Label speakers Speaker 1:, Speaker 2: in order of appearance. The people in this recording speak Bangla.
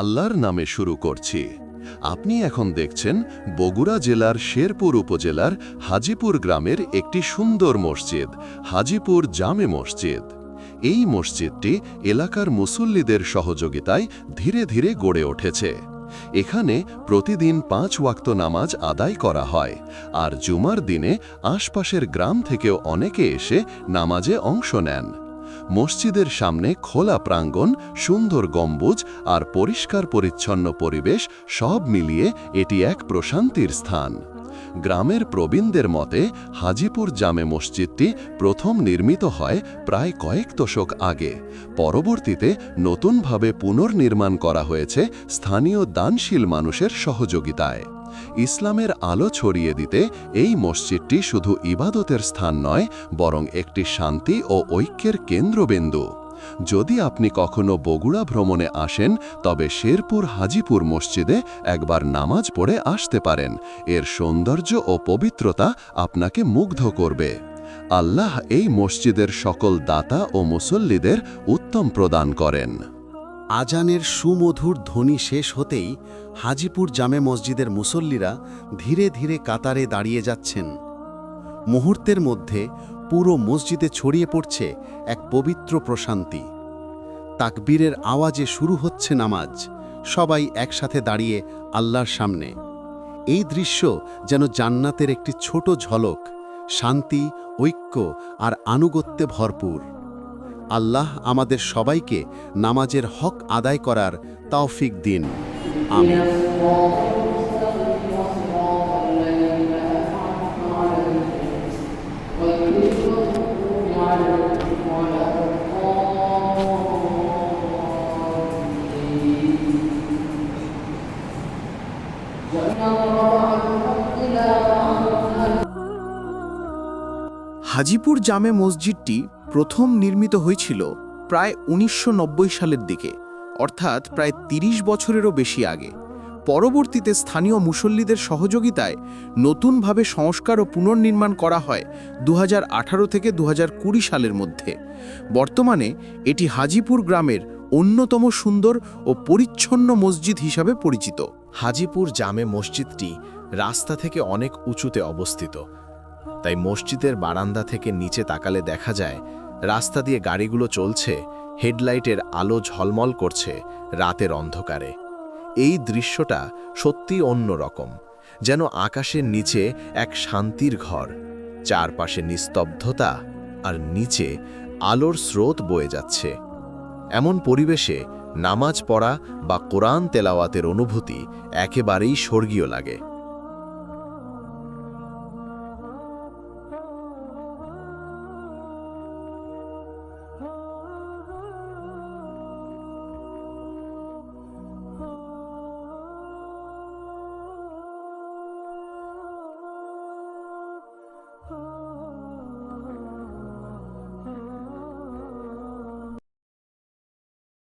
Speaker 1: আল্লাহর নামে শুরু করছি। আপনি এখন দেখছেন বগুড়া জেলার শেরপুর উপজেলার হাজিপুর গ্রামের একটি সুন্দর মসজিদ, হাজিপুর জামে মসজিদ। এই মসজিদটি এলাকার মুসল্লিদের সহযোগিতায় ধীরে ধীরে গড়ে উঠেছে। এখানে প্রতিদিন পাঁচ ওয়াক্ত নামাজ আদায় করা হয়, আর জুমার দিনে আশপাশের গ্রাম থেকেও অনেকে এসে নামাজে অংশ নেন। মসজিদের সামনে খোলা প্রাঙ্গণ, সুন্দর গম্বুজ আর পরিষ্কার পরিচ্ছন্ন পরিবেশ সব মিলিয়ে এটি এক প্রশান্তির স্থান। গ্রামের প্রবীণদের মতে, হাজিপুর জামে মসজিদটি প্রথম নির্মিত হয় প্রায় কয়েক দশক আগে। পরবর্তীতে নতুনভাবে পুনর্নির্মাণ করা হয়েছে স্থানীয় দানশীল মানুষের সহযোগিতায়। ইসলামের আলো ছড়িয়ে দিতে এই মসজিদটি শুধু ইবাদতের স্থান নয়, বরং একটি শান্তি ও ঐক্যের কেন্দ্রবিন্দু। যদি আপনি কখনো বগুড়া ভ্রমণে আসেন, তবে শেরপুর হাজিপুর মসজিদে একবার নামাজ পড়ে আসতে পারেন। এর সৌন্দর্য ও পবিত্রতা আপনাকে মুগ্ধ করবে। আল্লাহ এই মসজিদের সকল দাতা ও মুসল্লিদের উত্তম প্রদান করেন।
Speaker 2: আজানের সুমধুর ধ্বনি শেষ হতেই হাজিপুর জামে মসজিদের মুসল্লিরা ধীরে ধীরে কাতারে দাঁড়িয়ে যাচ্ছেন। মুহূর্তের মধ্যে পুরো মসজিদে ছড়িয়ে পড়ছে এক পবিত্র প্রশান্তি। তাকবীরের আওয়াজে শুরু হচ্ছে নামাজ। সবাই একসাথে দাঁড়িয়ে আল্লাহর সামনে। এই দৃশ্য যেন জান্নাতের একটি ছোট ঝলক, শান্তি, ঐক্য আর আনুগত্যে ভরপুর। আল্লাহ আমাদের সবাইকে নামাজের হক আদায় করার তৌফিক দিন। আমিন।
Speaker 3: হাজিপুর জামে মসজিদটি প্রথম নির্মিত হয়েছিল প্রায় উনিশশো নব্বই সালের দিকে, অর্থাৎ প্রায় ৩০ বছরেরও বেশি আগে। পরবর্তীতে স্থানীয় মুসল্লিদের সহযোগিতায় নতুনভাবে সংস্কার ও পুনর্নির্মাণ করা হয় দু হাজার আঠারো থেকে দু হাজার কুড়ি সালের মধ্যে। বর্তমানে এটি হাজিপুর গ্রামের অন্যতম সুন্দর ও পরিচ্ছন্ন মসজিদ হিসাবে পরিচিত।
Speaker 4: হাজিপুর জামে মসজিদটি রাস্তা থেকে অনেক উঁচুতে অবস্থিত। তাই মসজিদের বারান্দা থেকে নিচে তাকালে দেখা যায়, রাস্তা দিয়ে গাড়িগুলো চলছে, হেডলাইটের আলো ঝলমল করছে রাতের অন্ধকারে। এই দৃশ্যটা সত্যি অন্যরকম যেন আকাশের নিচে এক শান্তির ঘর, চারপাশে নিস্তব্ধতা আর নিচে আলোর স্রোত বয়ে যাচ্ছে। এমন পরিবেশে নামাজ পড়া বা কোরআন তেলাওয়াতের অনুভূতি একেবারেই স্বর্গীয় লাগে।